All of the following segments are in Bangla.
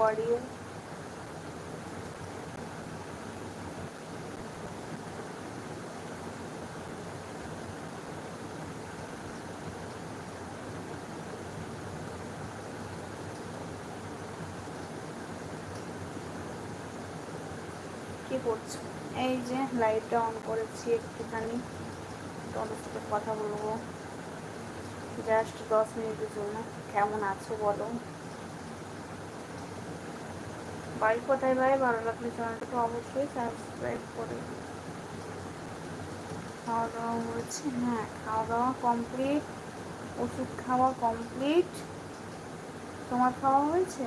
You? কি করছ? এই যে লাইটটা অন করেছি একটুখানি। তোমাদের সাথে কথা বলব। জাস্ট দশ মিনিটের জন্য। কেমন আছো বলো? বাড়ি কোথায় ভাই? ভালো লাগলে চ্যানেলটাকে অবশ্যই সাবস্ক্রাইব করে খাওয়া দাওয়া হয়েছে? হ্যাঁ খাওয়া দাওয়া কমপ্লিট ওষুধ খাওয়া কমপ্লিট তোমার খাওয়া হয়েছে?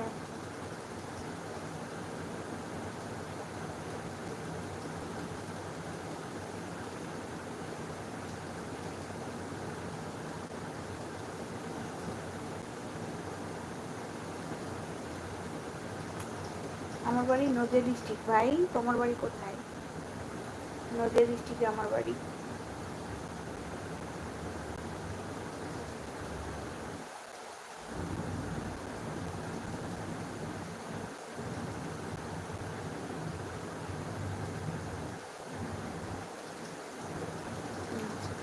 আমার বাড়ি নদিয়া ডিস্ট্রিক্ট ভাই। তোমার বাড়ি কোথায়? নদিয়া ডিস্ট্রিক্টে আমার বাড়ি।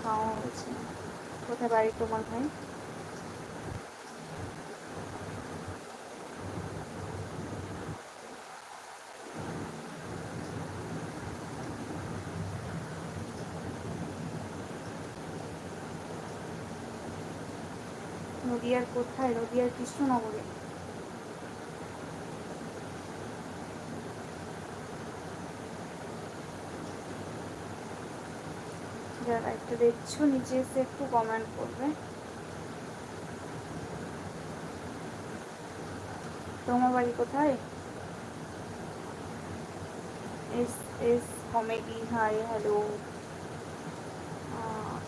খাওয়া হয়েছে কোথায় বাড়ি তোমার ভাই? নদিয়ার কোথায়? নদিয়ার কৃষ্ণনগরে। যারা একটা দেখছ নিচে এসে একটু কমেন্ট করবে। তোমার বাড়ি কোথায়? S S comedy hi, hello.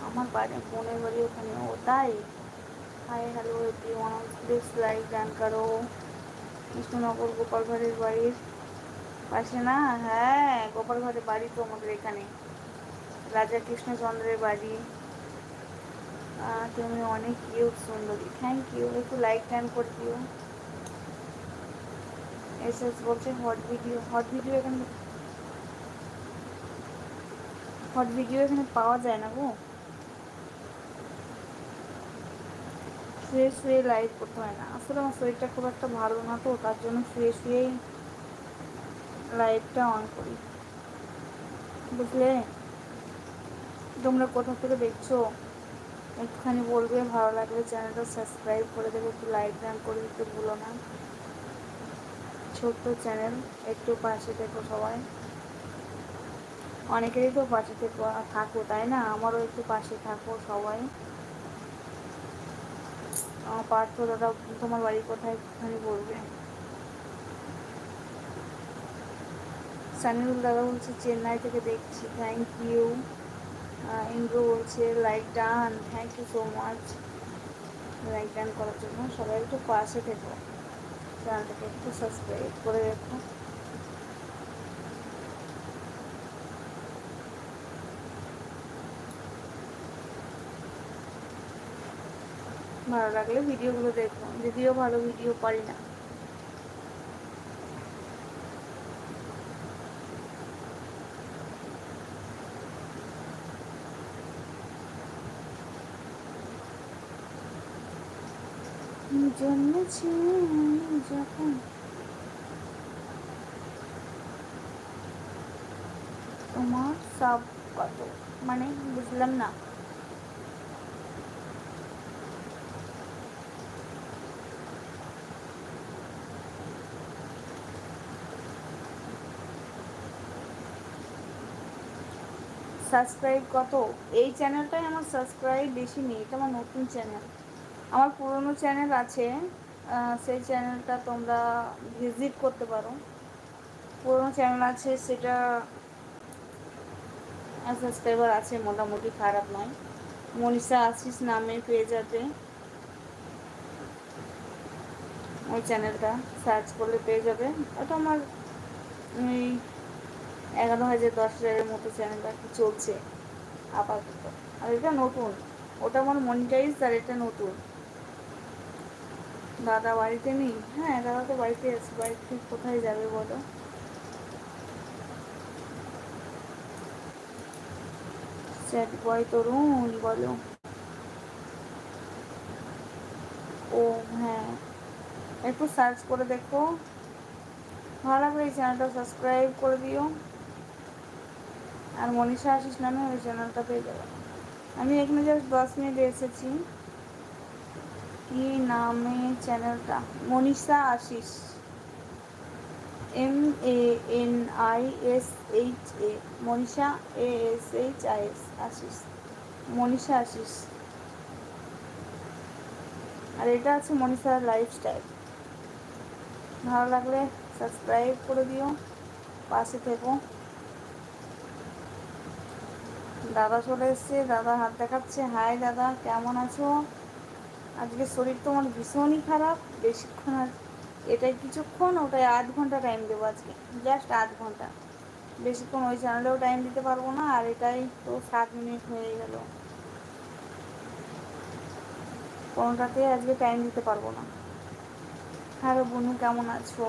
আমার বাড়ি বোনের বাড়ি ওখানে। ও, তাই? Hi hello one please like গান করো কৃষ্ণনগর গোপাল ভাড়ের বাড়ির পাশে না? হ্যাঁ গোপাল ভাড়ের বাড়ি তো আমাদের এখানে। রাজা কৃষ্ণচন্দ্রের বাড়ি তুমি অনেক কিউট সুন্দরী। থ্যাংক ইউ একটু লাইক টাইম করে দিও। এস এস বলছে হট ভিডিও হট ভিডিও এখানে হট ভিডিও এখানে পাওয়া যায় না গো। শুয়ে শুয়ে লাইভ করতে হয় না। আসলে আমার শরীরটা খুব একটা ভালো না তো, তার জন্য শুয়ে শুয়েই লাইভটা অন করি। বুঝলে? তোমরা কোথা থেকে দেখছ? একটুখানি বলবে, ভালো লাগলে চ্যানেলটা সাবস্ক্রাইব করে দেবে, একটু লাইক ডান করে দিতে ভুলো না। ছোট্ট চ্যানেল একটু পাশে থেকো সবাই। অনেকেরই তো পাশে থেকো, থাকো, তাই না? আমারও একটু পাশে থাকো সবাই। আমার পার্থ দাদা তোমার বাড়ি কোথায় একটুখানি বলবে? সানিরুল দাদা বলছে, চেন্নাই থেকে দেখছি। থ্যাংক ইউ ইন্দ্র বলছে like done thank you so much like done করার জন্য সবাই একটু পাশে থেকো। চ্যানেলটাকে একটু সাবস্ক্রাইব করে রেখো। ভালো লাগলে ভিডিওগুলো দেখব যদিও ভালো ভিডিও পারি না। জন্মেছি যখন। তোমার সব কত? মানে বুঝলাম না। সাবস্ক্রাইব কত? এই চ্যানেলটাই আমার সাবস্ক্রাইব বেশি নেই, এটা আমার নতুন চ্যানেল আমার পুরনো চ্যানেল আছে সেই চ্যানেলটা তোমরা ভিজিট করতে পারো। পুরনো চ্যানেল আছে, সেটা সাবস্ক্রাইবার আছে, মোটামুটি খারাপ নয়। মনীষা আশিস নামে পেয়ে যাবে ওই চ্যানেলটা সার্চ করলে পেয়ে যাবে। ওটা আমার এগারো হাজার দশ হাজারের মতো চ্যানেল আর কি চলছে আপাতত। আর এটা নতুন। ওটা আমার মনিটাইজ আর এটা নতুন। দাদা বাড়িতে নেই? হ্যাঁ দাদা তো বাড়িতে আছে। বাড়ি থেকে কোথায় যাবে বলো? স্যাড বয় তরুণ, বলো। ও হ্যাঁ। একটু সার্চ করে দেখো। ভালো এই চ্যানেলটা সাবস্ক্রাইব করে দিও। আর মনীষা আশিস নামে ওই চ্যানেলটা পেয়ে যাবে আমি এখানে জাস্ট দশ মিনিট এসেছি। কি নামে চ্যানেলটা? Manisha Ashis. M A N I S H A Manisha A S H I S Ashis. Manisha Ashis. আর এটা আছে মনীষার লাইফস্টাইল ভালো লাগলে সাবস্ক্রাইব করে দিও, পাশে থেকো। দাদা চলে এসছে, দাদা হাত দেখাচ্ছে। হাই দাদা, কেমন আছো? আজকে শরীর তো আমার ভীষণই খারাপ। বেশিক্ষণ আর এটাই কিছুক্ষণ, ওটাই আধ ঘণ্টা টাইম দেবো আজকে। জাস্ট আধ ঘণ্টা। বেশিক্ষণ ওই চ্যানেলেও টাইম দিতে পারব না, আর এটাই তো সাত মিনিট হয়ে গেল। কোনোটাতে আজকে টাইম দিতে পারব না। হ্যালো বনু কেমন আছো?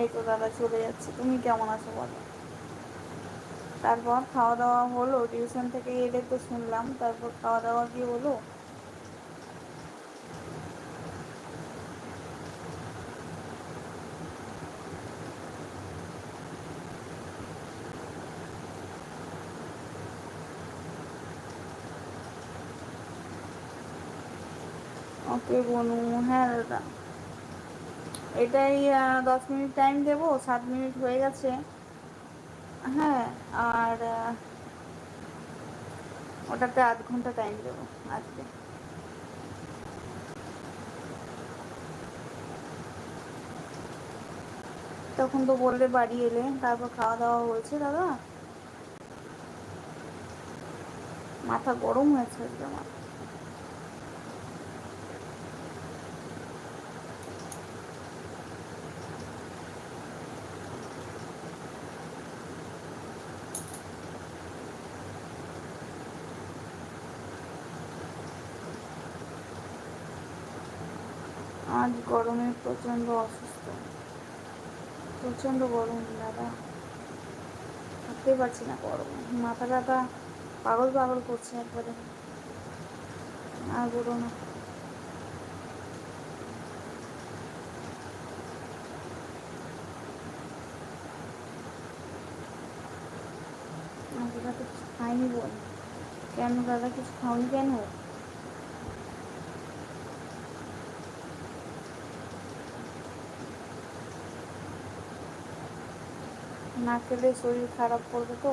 এই তো দাদা চলে যাচ্ছে। তুমি কেমন আছো বলো? তারপর খাওয়া দাওয়া হলো টিউশন থেকে এলে তো শুনলাম, তারপর খাওয়া দাওয়া কি হলো? ওকে বনু হ্যাঁ দাদা। এটাই দশ মিনিট টাইম দেবো, সাত মিনিট হয়ে গেছে। হ্যাঁ আর ওটাতে আধ ঘণ্টা টাইম দেবো আজকে তখন তো বললে বাড়ি এলে, তারপর খাওয়া দাওয়া হয়েছে দাদা। মাথা গরম হয়েছে আমার আজ গরমে প্রচণ্ড অসুস্থ। প্রচণ্ড গরম দাদা। থাকতে পারছি না গরম। মাথা টাথা পাগল পাগল করছে একবারে। আর বলো না। দাদা কিছু খাইনি বল। কেন দাদা, কিছু খাওনি কেন? না খেলে শরীর খারাপ করবে তো?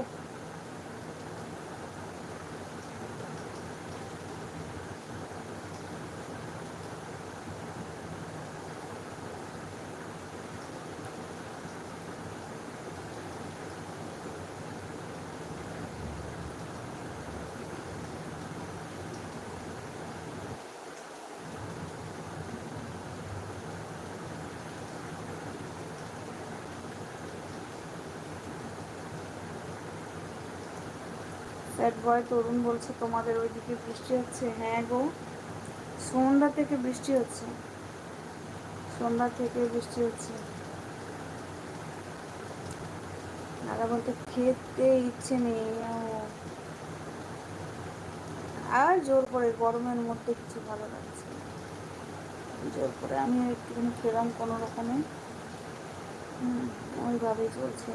বয় তরুণ বলছে, তোমাদের ওইদিকে বৃষ্টি হচ্ছে? হ্যাঁ গো, সন্ধ্যা থেকে বৃষ্টি হচ্ছে। সন্ধ্যা থেকে বৃষ্টি হচ্ছে। দাদা বলতে খেতে ইচ্ছে নেই। আর জোর করে গরমের মধ্যে কিছু ভালো লাগছে জোর করে আমি একটুখানি খেলাম কোনো রকমে। ওইভাবেই চলছে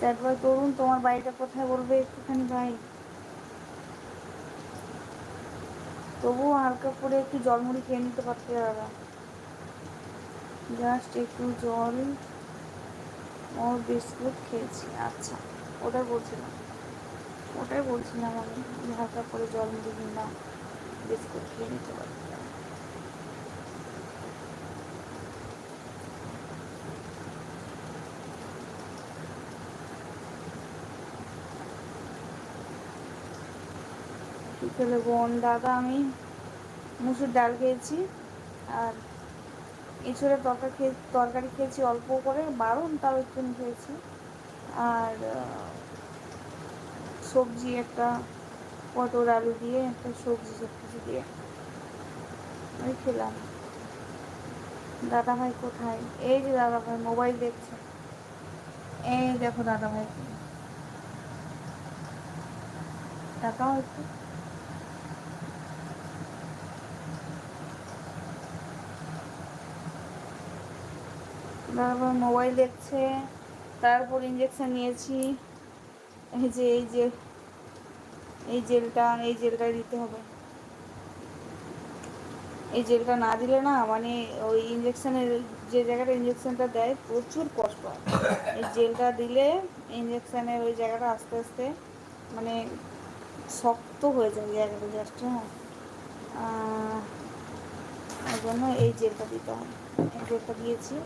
তারপর তরুণ, তোমার বাড়িটা কোথায় বলবে একটুখানি ভাই? তবুও হালকা করে একটু জল মুড়ি খেয়ে নিতে পারতে দাদা। জাস্ট একটু জল ও বিস্কুট খেয়েছি। আচ্ছা ওটাই বলছিলাম। ওটাই বলছিলাম আমি, হালকা করে জল মুড়ি কিংবা বিস্কুট খেয়ে নিতে পারতাম বিকেলে বোন, দাদা, আমি মুসুর ডাল খেয়েছি আর এছাড়া তরকারি খেয়ে তরকারি খেয়েছি অল্প করে, বারণ তাও একটু খেয়েছি আর সবজি একটা, পটল, আলু দিয়ে একটা সবজি সব কিছু দিয়ে আমি খেলাম। দাদা ভাই কোথায়? এই যে দাদা ভাই মোবাইল দেখছে। এই দেখো দাদা ভাই টাকাও একটু ভাই মোবাইল দেখছে, তারপর ইঞ্জেকশন নিয়েছি। এই যে এই যে, এই জেলটা এই জেলটা দিতে হবে। এই জেলটা না দিলে না মানে ওই ইঞ্জেকশনের যে জায়গাটা ইঞ্জেকশনটা দেয়, প্রচুর কষ্ট হয়। এই জেলটা দিলে ইঞ্জেকশনের ওই জায়গাটা আস্তে আস্তে মানে শক্ত হয়ে যায় জায়গাটা জাস্ট হ্যাঁ। ওই জন্য এই জেলটা দিতে হয় এই জেলটা দিয়েছি।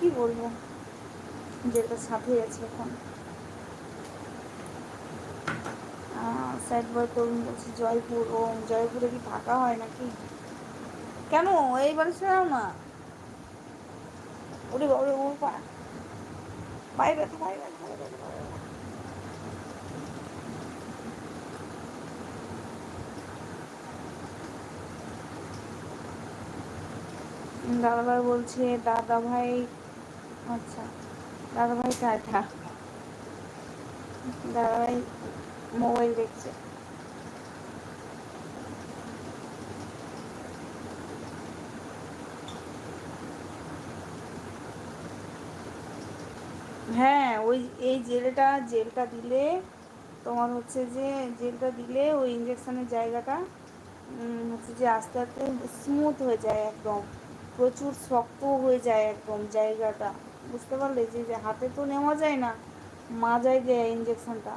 কি বলব? যেটা সাথে আছে এখন। স্যাড বয় করুন বলছি জয়পুর। ও, জয়পুরে কি থাকা হয় নাকি? কেন? এইবারে ছিলাম না। ওরে বাবা, ওর পা ব্যথা পায়ে ব্যথা পায়ে ব্যথা। দাদাভাই বলছে দাদা ভাই আচ্ছা দাদা ভাই টাটা। দাদা ভাই মোবাইল দেখছে। হ্যাঁ ওই, এই জেলটা জেলটা দিলে, তোমার হচ্ছে যে, জেলটা দিলে ওই ইঞ্জেকশনের জায়গাটা হচ্ছে যে আস্তে আস্তে স্মুথ হয়ে যায় একদম। প্রচুর শক্ত হয়ে যায় একদম জায়গাটা। বুঝতে পারলে? যে যে, হাতে তো নেওয়া যায় না মাজায় দেয় ইঞ্জেকশনটা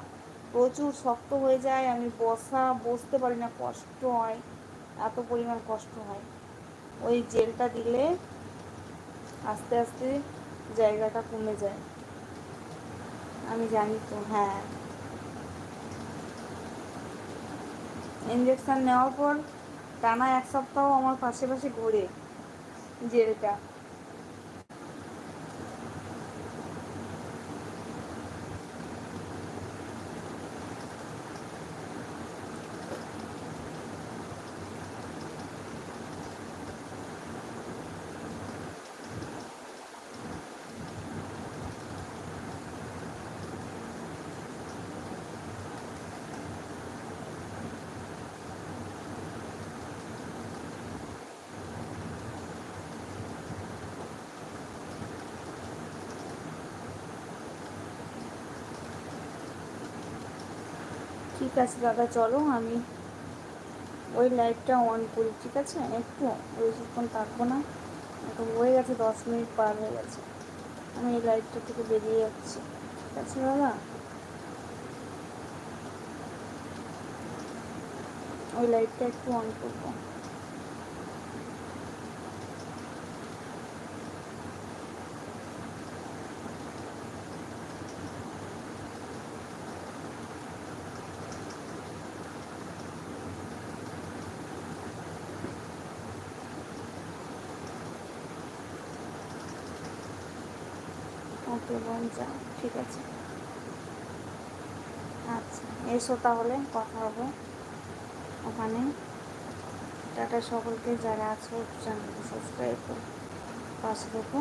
প্রচুর শক্ত হয়ে যায়, আমি বসা, বসতে পারি না, কষ্ট হয়, এত পরিমাণ কষ্ট হয়। ওই জেলটা দিলে আস্তে আস্তে জায়গাটা কমে যায়। আমি জানি তো হ্যাঁ। ইঞ্জেকশন নেওয়ার পর টানা এক সপ্তাহ আমার পাশে পাশে ঘোরে। জেলটা আছে দাদা, চলো আমি ওই লাইটটা অন করি, ঠিক আছে? একটু বেশিক্ষণ থাকব না। একটু হয়ে গেছে, দশ মিনিট পার হয়ে গেছে। আমি এই লাইটটা থেকে বেরিয়ে যাচ্ছি, ঠিক আছে দাদা? ওই লাইটটা একটু অন করব ওকে বোন যা, ঠিক আছে। আচ্ছা এসো তাহলে, কথা হবে ওখানে। টাটা সকলকে, যারা আছে সাবস্ক্রাইব করো, পাশে দেখো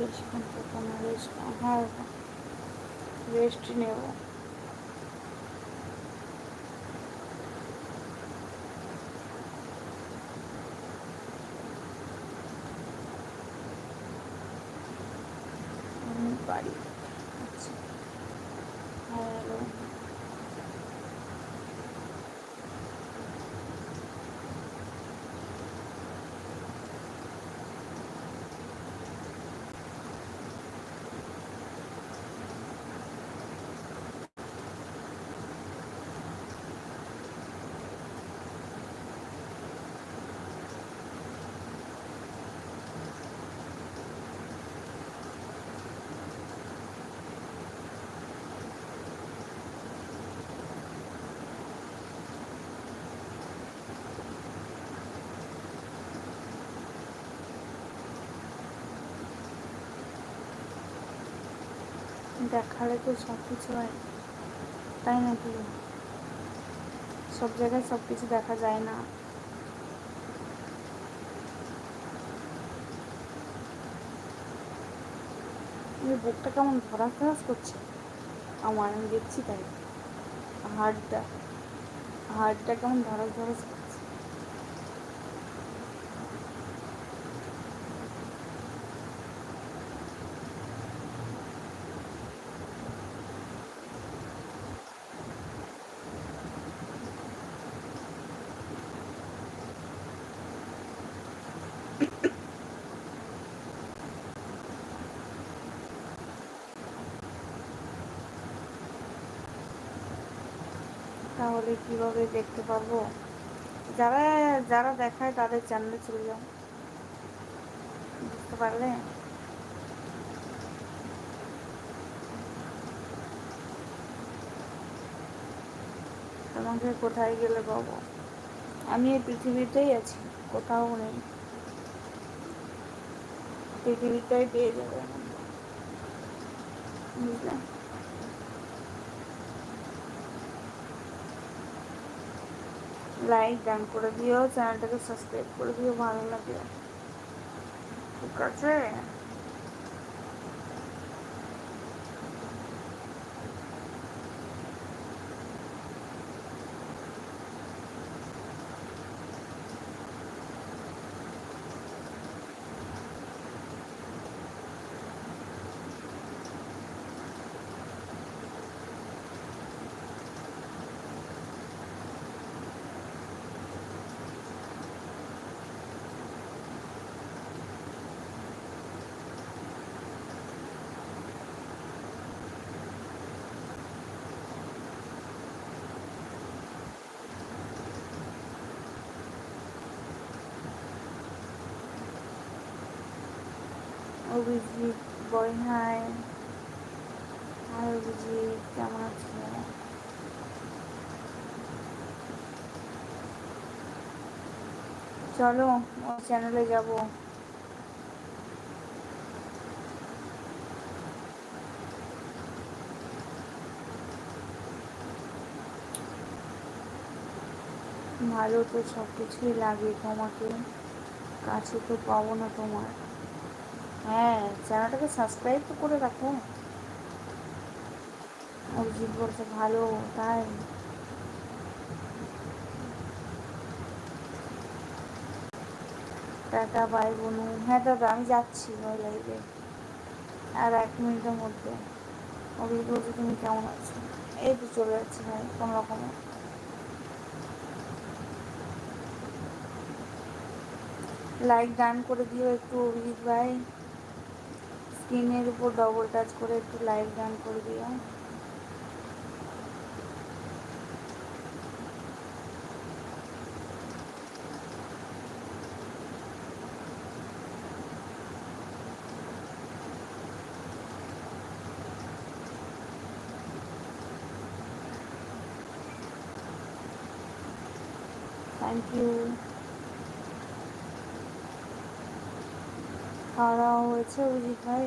বেশিক্ষণ থাকব না রেস্ট হ্যাঁ রেস্ট নেব আমি বাড়ি দেখালে তো সব কিছু হয়। তাই নাকি সব জায়গায় সব কিছু দেখা যায় না। বুকটা কেমন ধরা ধরাস করছে। আমার আমি দেখছি তাই। হাড়টা হাড়টা কেমন ধরাস ধরাস করছে। তাহলে কীভাবে দেখতে পারব? যারা যারা দেখায় তাদের চ্যানেলে চলে যাও। বুঝতে পারলে? তোমাকে কোথায় গেলে পাবো? আমি এই পৃথিবীতেই আছি, কোথাও নেই। পৃথিবীটাই পেয়ে যাবে। আমাকে। লাইক ডান করে দিও চ্যানেলটাকে সাবস্ক্রাইব করে দিও ভালো লাগে ঠিক আছে Abhijit boy hi hi Abhijit, কেমন আছো? চলো ওই চ্যানেলে যাব। ভালো তো সব কিছুই লাগে তোমাকে। কাছে তো পাবো না তোমার। হ্যাঁ চ্যানেলটাকে সাবস্ক্রাইব তো করে রাখো। অভিজিৎ বলছে ভালো, তাই। টাটা, বাই বনু। হ্যাঁ দাদা, আমি যাচ্ছি ওই লাইভে আর এক মিনিটের মধ্যে। অভিজিৎ বলছে তুমি কেমন আছো? এই তো চলে যাচ্ছি ভাই, কোনো রকমে। লাইক ডান করে দিও একটু, অভিজিৎ ভাই। স্ক্রিনের উপর ডবল টাচ করে একটু লাইক ডান করে দিও থ্যাংক ইউ খাওয়া দাওয়া হয়েছে অভিজিৎ ভাই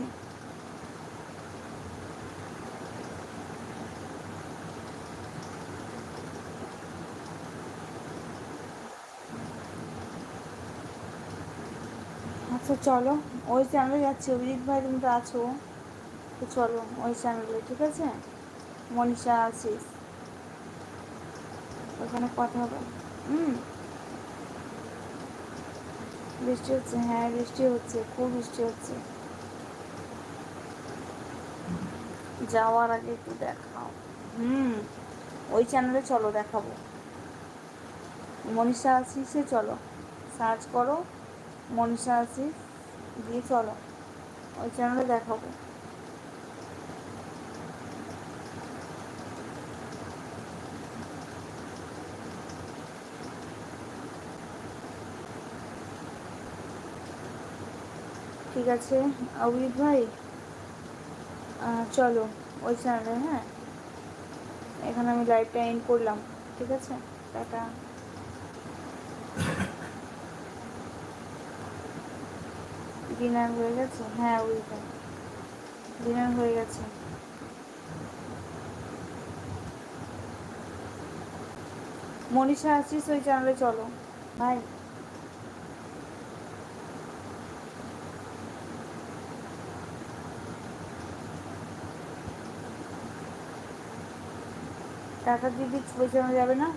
আচ্ছা চলো, ওই চ্যানেলে যাচ্ছি। অভিজিৎ ভাই, তুমি তো আছো। তো চলো, ওই চ্যানেলে ঠিক আছে? মনীষা আছিস ওখানে কথা হবে। হুম। বৃষ্টি হচ্ছে হ্যাঁ বৃষ্টি হচ্ছে, খুব বৃষ্টি হচ্ছে। যাওয়ার আগে একটু দেখাও। হুম, ওই চ্যানেলে চলো, দেখাবো। মনীষা আশিসে চলো। সার্চ করো, মনীষা আশিস দিয়ে চলো। ওই চ্যানেলে দেখাবো। ঠিক আছে? অভিজিৎ ভাই? চলো, ওই চ্যানেলে হ্যাঁ? এখানে আমি লাইভটা এন্ড করলাম, ঠিক আছে? টাটা। ডিনার হয়ে গেছে? হ্যাঁ ওইটা ডিনার হয়ে গেছে। মনীষা, আসিস ওই চ্যানেলে চলো। বাই টাকা দিয়ে দিচ্ছি ওই যাবে না?